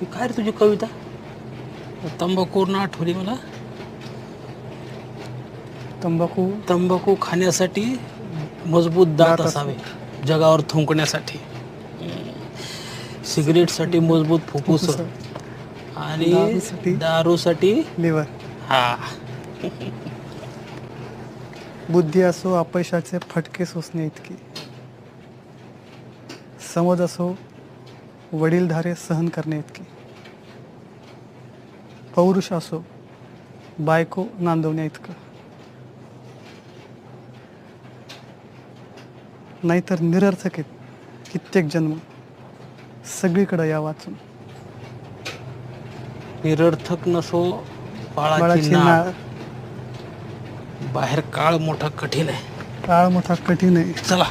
ही काय रे तुझी कविता? तंबाखूवरून आठवली मला. तंबाखू? तंबाखू खाण्यासाठी मजबूत दात दात असावे. जगावर थुंकण्यासाठी. सिगरेटसाठी मजबूत फुफ्फुसं. आणि दारूसाठी? दारूसाठी? लिव्हर. हा. बुद्धी असो अपयशाचे फटके सोसणे इतकी. समज असो वडीलधारे सहन करणे इतकी. पौरुष असो बायको नांदवण्या इतकं. नाहीतर निरर्थक आहेत कित्येक जन्म. सगळीकडं या वाचून. निरर्थक नसो बाळाची बाळाची नाळ. नाळ. बाहेर काळ मोठा कठीण आहे. काळ मोठा कठीण आहे. चला.